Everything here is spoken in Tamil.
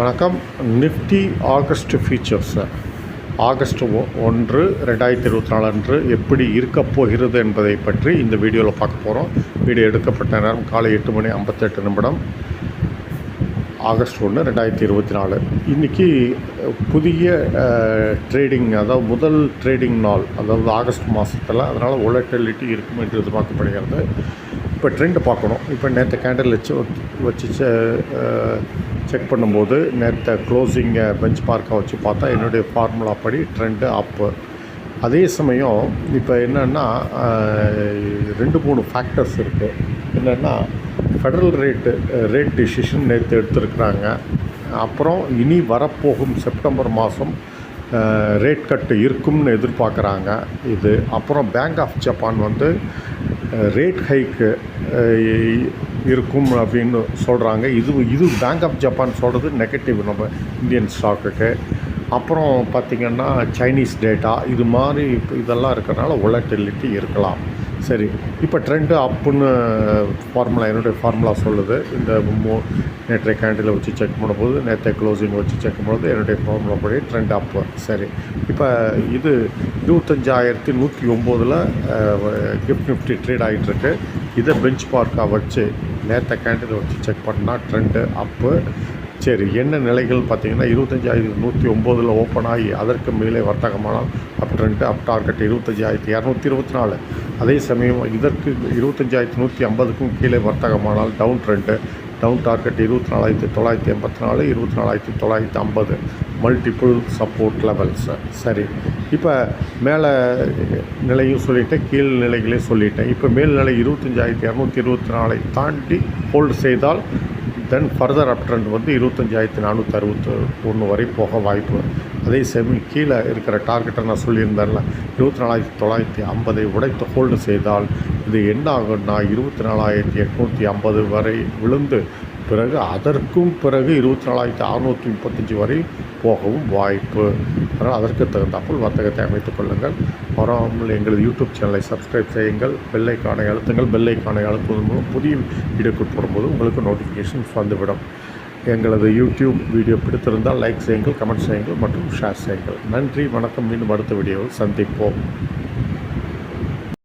வணக்கம். நிஃப்டி ஆகஸ்ட் ஃபியூச்சர்ஸ் ஆகஸ்ட் ஒ- ஒன்று ரெண்டாயிரத்தி இருபத்தி நாலு அன்று எப்படி இருக்கப் போகிறது என்பதை பற்றி இந்த வீடியோவில் பார்க்க போகிறோம் வீடியோ எடுக்கப்பட்ட நேரம் காலை எட்டு மணி ஐம்பத்தெட்டு நிமிடம். ஆகஸ்ட் ஒன்று ரெண்டாயிரத்தி இருபத்தி நாலு. இன்றைக்கி புதிய ட்ரேடிங் அதாவது முதல் ட்ரேடிங் நாள் அதாவது ஆகஸ்ட் மாதத்தில் அதனால் ஒலட்டிலிட்டி இருக்கும் என்று எதிர்பார்க்கப்படுகிறது. இப்போ ட்ரெண்ட் பார்க்கணும். இப்போ நேற்று கேண்டில் வச்சு வச்சு செக் பண்ணும்போது நேற்று க்ளோசிங்கை பெஞ்ச் பார்க்காக வச்சு பார்த்தா என்னுடைய ஃபார்முலா படி ட்ரெண்டு அப்பு அதே சமயம் இப்போ என்னென்னா ரெண்டு மூணு ஃபேக்டர்ஸ் இருக்குது என்னென்னா ஃபெடரல் ரேட்டு ரேட் டிசிஷன் நேற்று எடுத்திருக்கிறாங்க. அப்புறம் இனி வரப்போகும் செப்டம்பர் மாதம் ரேட் கட்டு இருக்கும்னு எதிர்பார்க்குறாங்க. இது அப்புறம் பேங்க் ஆஃப் ஜப்பான் வந்து ரேட் ஹைக்கு இருக்கும் அப்படின்னு சொல்கிறாங்க இது இது பேங்க் ஆஃப் ஜப்பான் சொல்கிறது நெகட்டிவ் நம்ம இந்தியன் ஸ்டாக்குக்கு அப்புறம் பார்த்திங்கன்னா சைனீஸ் டேட்டா இது மாதிரி இப்போ இதெல்லாம் இருக்கிறனால ஒலட்டிலிட்டி இருக்கலாம். சரி. இப்போ ட்ரெண்டு அப்புன்னு ஃபார்முலா என்னுடைய ஃபார்முலா சொல்லுது. இந்த மூ நேற்றைய கேண்டில் வச்சு செக் பண்ணும்போது நேற்றைய க்ளோசிங் வச்சு செக் பண்ணும்போது என்னுடைய ஃபார்முலா படி ட்ரெண்ட் அப்பு சரி. இப்போ இது இருபத்தஞ்சாயிரத்தி நூற்றி ஒம்போதில் கிஃப்ட் நிஃப்டி ட்ரேட் ஆகிட்டுருக்கு இதை பெஞ்ச் பார்க்காக வச்சு நேற்ற கேண்டில் வச்சு செக் பண்ணால் ட்ரெண்டு அப்பு சரி என்ன நிலைகள் பார்த்தீங்கன்னா இருபத்தஞ்சாயிரத்தி நூற்றி ஒம்போதில் ஓப்பன் ஆகி அதற்கு மேலே வர்த்தகமானால் அப் ட்ரெண்டு அப் டார்கெட் இருபத்தஞ்சாயிரத்தி இரநூத்தி இருபத்தி நாலு. அதே சமயம் இதற்கு இருபத்தஞ்சாயிரத்தி நூற்றி ஐம்பதுக்கும் கீழே வர்த்தகமானால் டவுன் ட்ரெண்டு டவுன் டார்கெட் இருபத்தி நாலாயிரத்தி தொள்ளாயிரத்தி எண்பத்தி நாலு இருபத்தி நாலாயிரத்தி தொள்ளாயிரத்தி ஐம்பது. மல்டிபிள் சப்போர்ட் லெவல்ஸ் சரி இப்போ மேலே நிலையும் சொல்லிட்டேன் கீழ் நிலைகளையும் சொல்லிட்டேன். இப்போ மேல்நிலை இருபத்தஞ்சாயிரத்தி இரநூத்தி இருபத்தி நாலை தாண்டி ஹோல்டு செய்தால் தென் ஃபர்தர் அப் ட்ரெண்ட் வந்து இருபத்தஞ்சாயிரத்தி நானூற்றி அறுபத்தி ஒன்று வரை போக வாய்ப்பு அதே செமி கீழே இருக்கிற டார்கெட்டை நான் சொல்லியிருந்தேன்ல இருபத்தி நாலாயிரத்தி தொள்ளாயிரத்தி ஐம்பதை உடைத்து ஹோல்டு செய்தால் இது என்ன ஆகும்னா இருபத்தி நாலாயிரத்தி எட்நூற்றி ஐம்பது வரை விழுந்து பிறகு அதற்கும் பிறகு இருபத்தி நாலாயிரத்தி அறுநூற்றி முப்பத்தஞ்சு வரை போகவும் வாய்ப்பு. அதனால் அதற்கு தகுந்தாப்புல் வர்த்தகத்தை அமைத்துக் கொள்ளுங்கள். வராமல் எங்களது யூடியூப் சேனலை சப்ஸ்கிரைப் செய்யுங்கள். பெல்லைக்கானை அழுத்துங்கள். பெல்லைக்கானை அழுத்துவதன் மூலம் புதிய வீடியோக்கள் போடும்போது உங்களுக்கு நோட்டிஃபிகேஷன்ஸ் வந்துவிடும். எங்களது யூடியூப் வீடியோ பிடித்திருந்தால் லைக் செய்யுங்கள் கமெண்ட் செய்யுங்கள் மற்றும் ஷேர் செய்யுங்கள். நன்றி வணக்கம். மீண்டும் அடுத்த வீடியோவில் சந்திப்போம்.